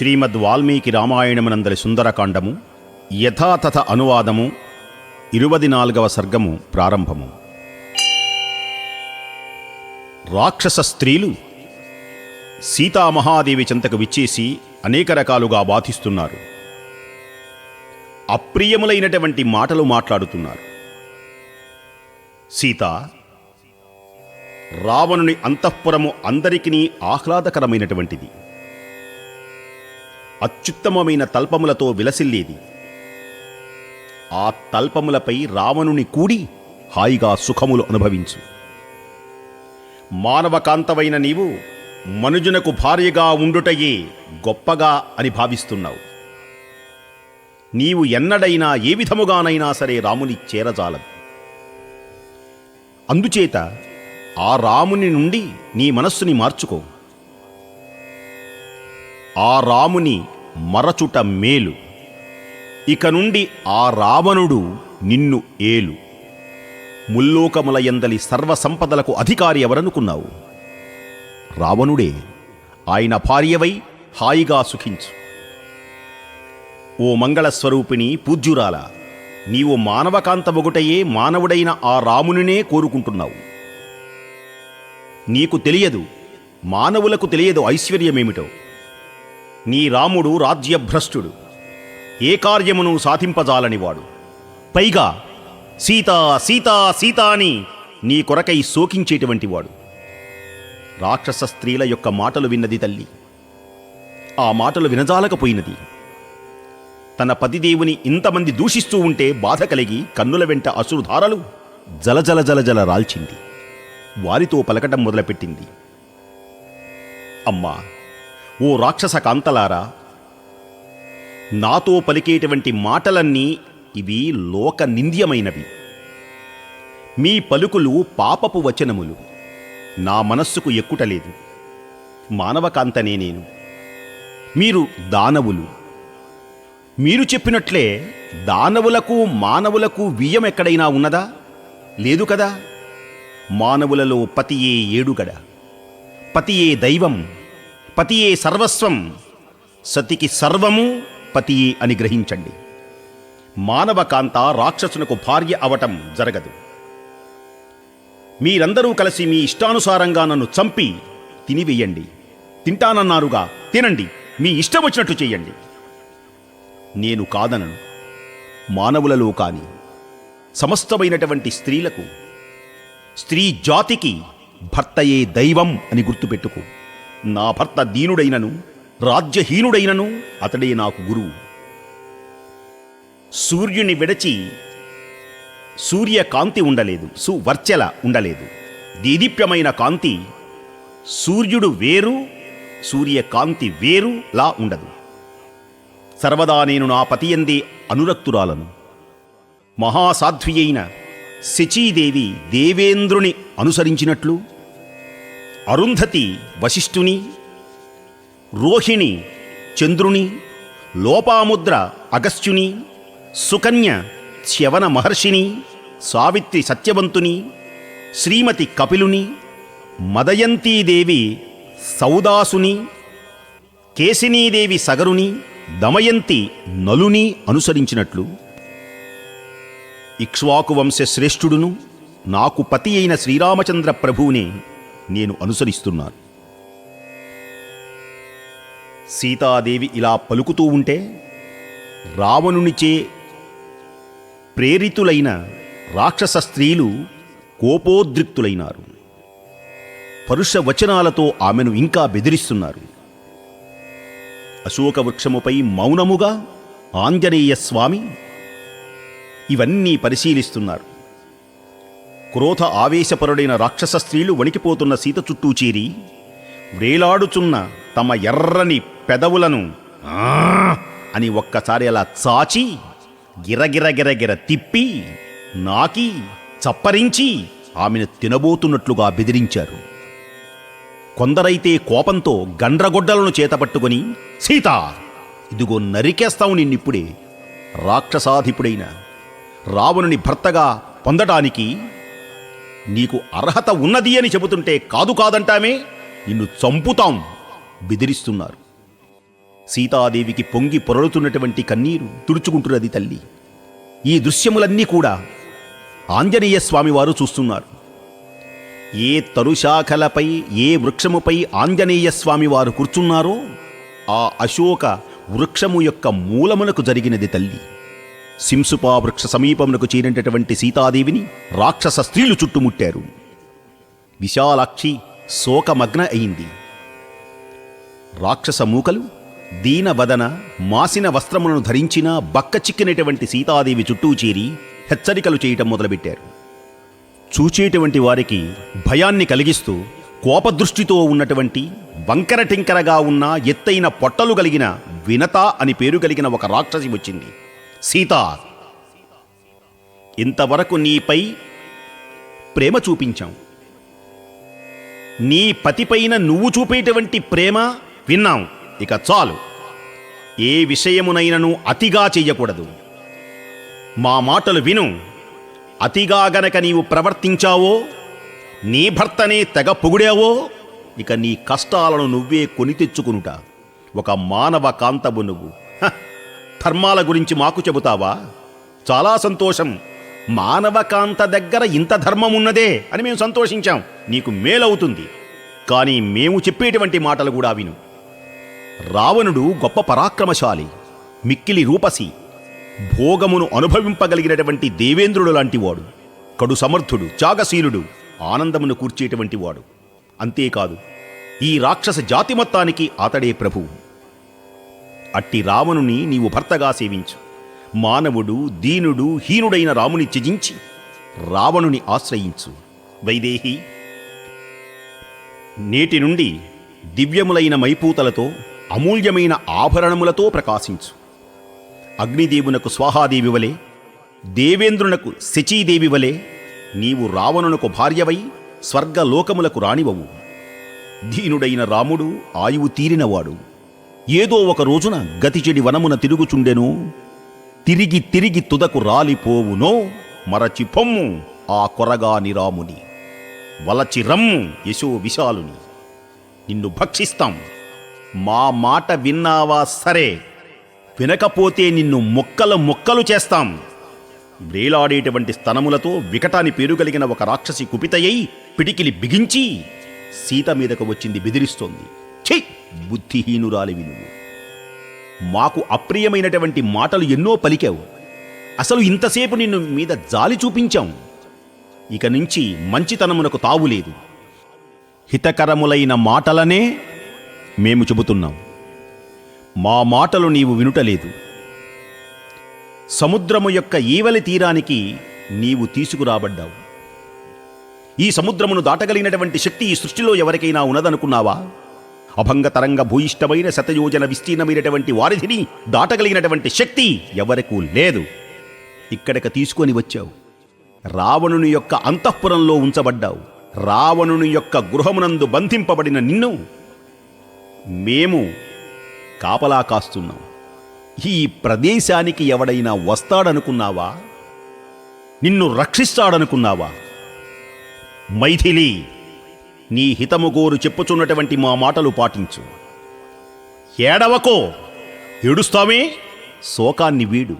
శ్రీమద్ వాల్మీకి రామాయణమునందరి సుందరకాండము యథాతథ అనువాదము ఇరువది నాలుగవ సర్గము ప్రారంభము. రాక్షస స్త్రీలు సీతామహాదేవి చెంతకు విచ్చేసి అనేక రకాలుగా బాధిస్తున్నారు. అప్రియములైనటువంటి మాటలు మాట్లాడుతున్నారు. సీత రావణుని అంతఃపురము అందరికీ ఆహ్లాదకరమైనటువంటిది. అత్యుత్తమమైన తల్పములతో విలసిల్లేది. ఆ తల్పములపై రావణుని కూడి హాయిగా సుఖములు అనుభవించు. మానవకాంతమైన నీవు మనుజునకు భార్యగా ఉండుటయే గొప్పగా అని భావిస్తున్నావు. నీవు ఎన్నడైనా ఏ విధముగానైనా సరే రాముని చేరజాలదు. అందుచేత ఆ రాముని నుండి నీ మనస్సుని మార్చుకో. ఆ రాముని మరచుట మేలు. ఇక నుండి ఆ రావణుడు నిన్ను ఏలు. ముల్లోకముల ఎందలి సర్వసంపదలకు అధికారి ఎవరనుకున్నావు? రావణుడే ఆయన భార్యవై హాయిగా సుఖించు. ఓ మంగళస్వరూపిణి పూజ్యురాల నీవు మానవకాంతమొగుటయే మానవుడైన ఆ రామునినే కోరుకుంటున్నావు. నీకు తెలియదు మానవులకు తెలియదు ఐశ్వర్యమేమిటో. నీ రాముడు రాజ్యభ్రష్టుడు. ఏ కార్యమును సాధింపజాలనివాడు? పైగా సీతా సీతా సీతా అని నీ కొరకై శోకించేటువంటి వాడు రాక్షస స్త్రీల యొక్క మాటలు విన్నది తల్లి. ఆ మాటలు వినజాలకపోయినది. తన పతిదేవుని ఇంతమంది దూషిస్తూ ఉంటే బాధ కలిగి కన్నుల వెంట అసురుధారలు జలజల జలజల రాల్చింది. వారితో పలకటం మొదలుపెట్టింది. అమ్మా ఓ రాక్షస కాంతలారా నాతో పలికేటువంటి మాటలన్నీ ఇవి లోక నింద్యమైనవి మీ పలుకులు పాపపు వచనములు నా మనస్సుకు ఎక్కుటలేదు. మానవకాంతనే నేను. మీరు దానవులు. మీరు చెప్పినట్లే దానవులకు మానవులకు వియ్యం ఎక్కడైనా ఉన్నదా? లేదు కదా? మానవులలో పతియే ఏడుగడ పతియే దైవం పతియే సర్వస్వం సతికి సర్వము పతియే అని గ్రహించండి. మానవకాంత రాక్షసునకు భార్య అవటం జరగదు. మీరందరూ కలిసి మీ ఇష్టానుసారంగా నన్ను చంపి తినివేయండి. తింటానన్నారుగా తినండి. మీ ఇష్టం వచ్చినట్టు చేయండి. నేను కాదనను. మానవులలో కాని సమస్తమైనటువంటి స్త్రీలకు స్త్రీ జాతికి భర్తయే దైవం అని గుర్తుపెట్టుకో. నా భర్త దీనుడైనను రాజ్యహీనుడైనను అతడే నాకు గురువు. సూర్యుని విడచి సూర్యకాంతి ఉండలేదు సువర్చల ఉండలేదు. దీదీప్యమైన కాంతి సూర్యుడు వేరు సూర్యకాంతి వేరు లా ఉండదు. సర్వదా నేను నా పతియందే అనురక్తురాలను. మహాసాధ్వి అయిన శచీదేవి దేవేంద్రుని అనుసరించినట్లు అరుంధతి వశిష్ఠుని రోహిణి చంద్రుని లోపాముద్ర అగస్త్యుని సుకన్య శ్యవన మహర్షిని సావిత్రి సత్యవంతుని శ్రీమతి కపిలుని మదయంతీదేవి సౌదాసుని కేశినీదేవి సగరుని దమయంతి నలుని అనుసరించినట్లు. ఇక్ష్వాకు వంశ శ్రేష్ఠుడును నాకు పతి అయిన శ్రీరామచంద్ర ప్రభువునే నేను అనుసరిస్తున్నాను. సీతాదేవి ఇలా పలుకుతూ ఉంటే రావణునిచే ప్రేరితులైన రాక్షస స్త్రీలు కోపోద్రిక్తులైనారు. పరుష వచనాలతో ఆమెను ఇంకా బెదిరిస్తున్నారు. అశోక వృక్షముపై మౌనముగా ఆంజనేయ స్వామి ఇవన్నీ పరిశీలిస్తున్నారు. క్రోధ ఆవేశపరుడైన రాక్షస స్త్రీలు వణికిపోతున్న సీత చుట్టూ చేరి వేలాడుచున్న తమ ఎర్రని పెదవులను అని ఒక్కసారి అలా చాచి గిరగిరగిరగిర తిప్పి నాకి చప్పరించి ఆమెను తినబోతున్నట్లుగా బెదిరించారు. కొందరైతే కోపంతో గండ్రగొడ్డలను చేతపట్టుకొని సీత ఇదిగో నరికేస్తావు నిన్నిప్పుడే. రాక్షసాధిపుడైన రావణుని భర్తగా పొందటానికి నీకు అర్హత ఉన్నది అని చెబుతుంటే కాదు కాదంటామే? నిన్ను చంపుతాం బెదిరిస్తున్నారు. సీతాదేవికి పొంగి పొరలుతున్నటువంటి కన్నీరు తుడుచుకుంటున్నది తల్లి. ఈ దృశ్యములన్నీ కూడా ఆంజనేయ స్వామివారు చూస్తున్నారు. ఏ తరుశాఖలపై ఏ వృక్షముపై ఆంజనేయ స్వామివారు కూర్చున్నారో ఆ అశోక వృక్షము యొక్క మూలమునకు జరిగినది తల్లి. వృక్ష సమీపమునకు చేరినటువంటి సీతాదేవిని రాక్షస స్త్రీలు చుట్టుముట్టారు. విశాలాక్షి శోకమగ్న అయింది. రాక్షస మూకలు దీనవదన మాసిన వస్త్రములను ధరించిన బక్క చిక్కినటువంటి సీతాదేవి చుట్టూ చేరి హెచ్చరికలు చేయటం మొదలుపెట్టారు. చూచేటువంటి వారికి భయాన్ని కలిగిస్తూ కోపదృష్టితో ఉన్నటువంటి వంకర టింకరగా ఉన్న ఎత్తైన పొట్టలు కలిగిన వినత అని పేరు కలిగిన ఒక రాక్షసి వచ్చింది. సీత ఇంతవరకు నీపై ప్రేమ చూపించాం. నీ పతిపైన నువ్వు చూపేటువంటి ప్రేమ విన్నాం. ఇక చాలు. ఏ విషయమునైనను అతిగా చెయ్యకూడదు మా మాటలు విను. అతిగా గనక నీవు ప్రవర్తించావో నీ భర్తనే తెగ పొగిడావో ఇక నీ కష్టాలను నువ్వే కొని తెచ్చుకునుట. ఒక మానవ కాంతవు నువ్వు. హ! ధర్మాల గురించి మాకు చెబుతావా? చాలా సంతోషం. మానవకాంత దగ్గర ఇంత ధర్మం ఉన్నదే అని మేము సంతోషించాం. నీకు మేలవుతుంది. కానీ మేము చెప్పేటువంటి మాటలు కూడా విను. రావణుడు గొప్ప పరాక్రమశాలి మిక్కిలి రూపసి భోగమును అనుభవింపగలిగినటువంటి దేవేంద్రుడు లాంటివాడు. కడు సమర్థుడు త్యాగశీలుడు ఆనందమును కూర్చేటువంటి వాడు. అంతేకాదు ఈ రాక్షస జాతి మొత్తానికి అతడే ప్రభువు అట్టి రావణుని నీవు భర్తగా సేవించు. మానవుడు దీనుడు హీనుడైన రాముని త్యజించి రావణుని ఆశ్రయించు. వైదేహి నేటి నుండి దివ్యములైన మైపూతలతో అమూల్యమైన ఆభరణములతో ప్రకాశించు. అగ్నిదేవునకు స్వాహాదేవి వలె దేవేంద్రునకు శచీదేవి వలె నీవు రావణునకు భార్యవై స్వర్గలోకములకు రాణివవు. దీనుడైన రాముడు ఆయువు తీరినవాడు. ఏదో ఒక రోజున గతిచెడి వనమున తిరుగుచుండెను. తిరిగి తిరిగి తుదకు రాలిపోవునో మరచి పొమ్ము ఆ కొరగాని రాముని. వలచి రమ్ము యశో విశాలుని. నిన్ను భక్షిస్తాం. మా మాట విన్నావా సరే. వినకపోతే నిన్ను మొక్కలు మొక్కలు చేస్తాం. వేలాడేటువంటి స్తనములతో వికటాని పేరు కలిగిన ఒక రాక్షసి కుపితయ్యి పిడికిలి బిగించి సీత మీదకు వచ్చింది బెదిరిస్తోంది. ఛీ బుద్ధిహీనురాలివి నువ్వు మాకు అప్రియమైనటువంటి మాటలు ఎన్నో పలికావు. అసలు ఇంతసేపు నిన్ను మీద జాలి చూపించాం. ఇక నుంచి మంచితనమునకు తావులేదు హితకరములైన మాటలనే మేము చెబుతున్నాం. మా మాటలు నీవు వినుటలేదు. సముద్రము యొక్క ఈవలి తీరానికి నీవు తీసుకురాబడ్డావు. ఈ సముద్రమును దాటగలిగినటువంటి శక్తి ఈ సృష్టిలో ఎవరికైనా ఉన్నదనుకున్నావా? అభంగతరంగ భూయిష్టమైన శతయోజన విస్తీర్ణమైనటువంటి వారిధిని దాటగలిగినటువంటి శక్తి ఎవరికూ లేదు. ఇక్కడికి తీసుకొని వచ్చావు. రావణుని యొక్క అంతఃపురంలో ఉంచబడ్డావు. రావణుని యొక్క గృహమునందు బంధింపబడిన నిన్ను మేము కాపలా కాస్తున్నాం. ఈ ప్రదేశానికి ఎవడైనా వస్తాడనుకున్నావా? నిన్ను రక్షిస్తాడనుకున్నావా? మైథిలి నీ హితము గోరు చెప్పుచున్నటువంటి మా మాటలు పాటించు. ఏడవకో ఏడుస్తామే శోకాన్ని వీడు.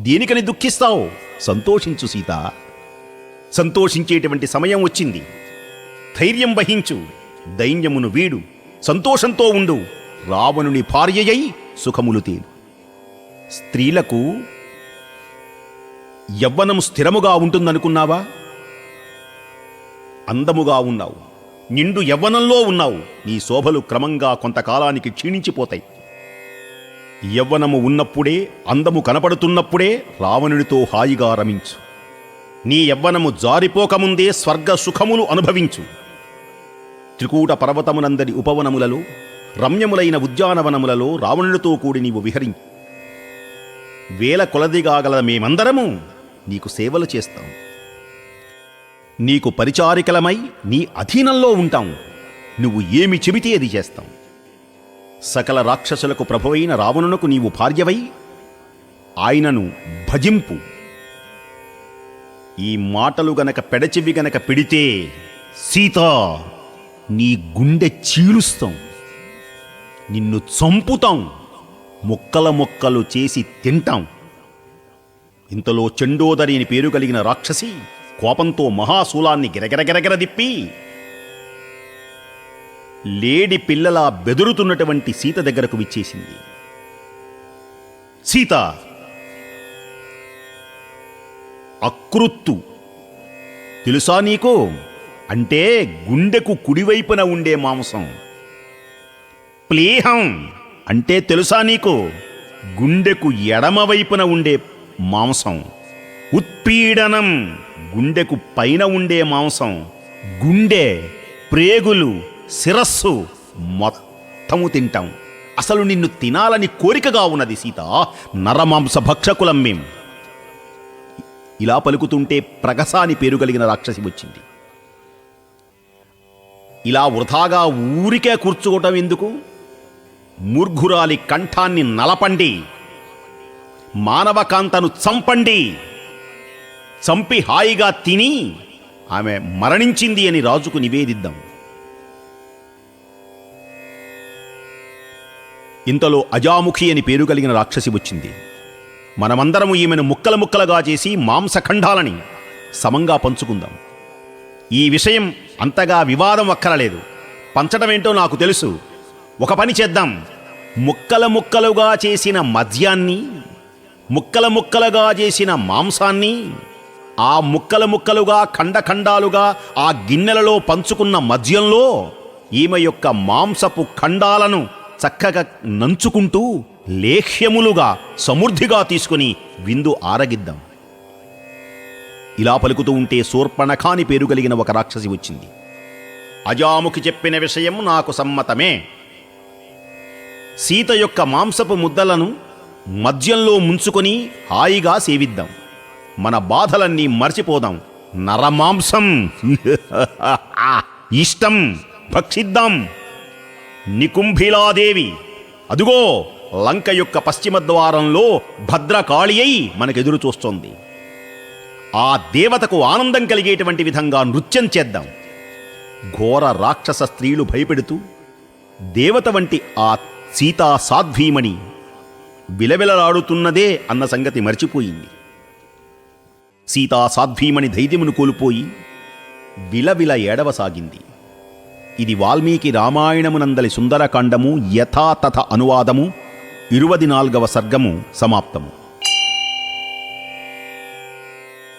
దేనికని దుఃఖిస్తావు. సంతోషించు సీత. సంతోషించేటువంటి సమయం వచ్చింది. ధైర్యం వహించు. దైన్యమును వీడు. సంతోషంతో ఉండు. రావణుని భార్యయై సుఖములు తేలు స్త్రీలకు యవ్వనం స్థిరముగా ఉంటుందనుకున్నావా? అందముగా ఉన్నావు. నిండు యవ్వనంలో ఉన్నావు. నీ శోభలు క్రమంగా కొంతకాలానికి క్షీణించిపోతాయి. యవ్వనము ఉన్నప్పుడే అందము కనపడుతున్నప్పుడే రావణుడితో హాయిగా రమించు. నీ యవ్వనము జారిపోకముందే స్వర్గ సుఖములు అనుభవించు. త్రికూట పర్వతమునందరి ఉపవనములలో రమ్యములైన ఉద్యానవనములలో రావణుడితో కూడి నీవు విహరించు. వేల కొలదిగాగల మేమందరము నీకు సేవలు చేస్తాము నీకు పరిచారికలమై నీ అధీనంలో ఉంటాం నువ్వు ఏమి చెబితే అది చేస్తాం సకల రాక్షసులకు ప్రభువైన రావణునకు నీవు భార్యవై ఆయనను భజింపు. ఈ మాటలు గనక పెడచెవి గనక పెడితే సీత నీ గుండె చీలుస్తాం నిన్ను చంపుతాం మొక్కల మొక్కలు చేసి తింటాం ఇంతలో చండోదరిని పేరు కలిగిన రాక్షసి కోపంతో మహాశూలాన్ని గిరగిరగిరగిర దిప్పి లేడి పిల్లలా బెదురుతున్నటువంటి సీత దగ్గరకు విచ్చేసింది. సీత అకృత్తు. తెలుసా నీకు? అంటే గుండెకు కుడివైపున ఉండే మాంసం. ప్లీహం. అంటే తెలుసా నీకు? గుండెకు ఎడమవైపున ఉండే మాంసం. ఉత్పీడనం. గుండెకు పైన ఉండే మాంసం గుండె ప్రేగులు శిరస్సు మొత్తము తింటాం. అసలు నిన్ను తినాలని కోరికగా ఉన్నది సీత నరమాంస భక్షకులం మేం. ఇలా పలుకుతుంటే ప్రగసాని పేరు కలిగిన రాక్షసి వచ్చింది. ఇలా వృధాగా ఊరికే కూర్చుకోవటం ఎందుకు? మూర్ఘురాలి కంఠాన్ని నలపండి మానవకాంతను చంపండి. చంపి హాయిగా తిని ఆమె మరణించింది అని రాజుకు నివేదిద్దాం. ఇంతలో అజాముఖి అని పేరు కలిగిన రాక్షసి వచ్చింది. మనమందరము ఈమెను ముక్కల ముక్కలుగా చేసి మాంసఖండాలని సమంగా పంచుకుందాం. ఈ విషయం అంతగా వివాదం అక్కరలేదు. పంచడమేంటో నాకు తెలుసు. ఒక పని చేద్దాం. ముక్కల ముక్కలుగా చేసిన మద్యాన్ని ముక్కల ముక్కలుగా చేసిన మాంసాన్ని ఆ ముక్కలు ముక్కలుగా ఖండఖండాలుగా ఆ గిన్నెలలో పంచుకున్న మద్యంలో ఈమె యొక్క మాంసపు ఖండాలను చక్కగా నంచుకుంటూ లేహ్యములుగా సమృద్ధిగా తీసుకుని విందు ఆరగిద్దాం. ఇలా పలుకుతూ ఉంటే శూర్పణఖాని పేరు కలిగిన ఒక రాక్షసి వచ్చింది. అజాముఖి చెప్పిన విషయం నాకు సమ్మతమే. సీత యొక్క మాంసపు ముద్దలను మద్యంలో ముంచుకొని హాయిగా సేవిద్దాం. మన బాధలన్నీ మర్చిపోదాం. నరమాంసం. ఇష్టం. భక్షిద్దాం. నికుంభిలాదేవి. అదుగో లంక యొక్క పశ్చిమ ద్వారంలో భద్రకాళి అయి మనకెదురు చూస్తోంది. ఆ దేవతకు ఆనందం కలిగేటువంటి విధంగా నృత్యం చేద్దాం. ఘోర రాక్షస స్త్రీలు భయపెడుతూ దేవత వంటి ఆ సీతా సాధ్వీమణి విలవిలలాడుతున్నదే అన్న సంగతి మర్చిపోయింది. సీతా సాధ్వీమణి ధైర్యమును కోల్పోయి విలవిల ఏడవసాగింది. ఇది వాల్మీకి రామాయణమునందలి సుందరకాండము యథాతథ అనువాదము. ఇరువది నాల్గవ సర్గము సమాప్తము.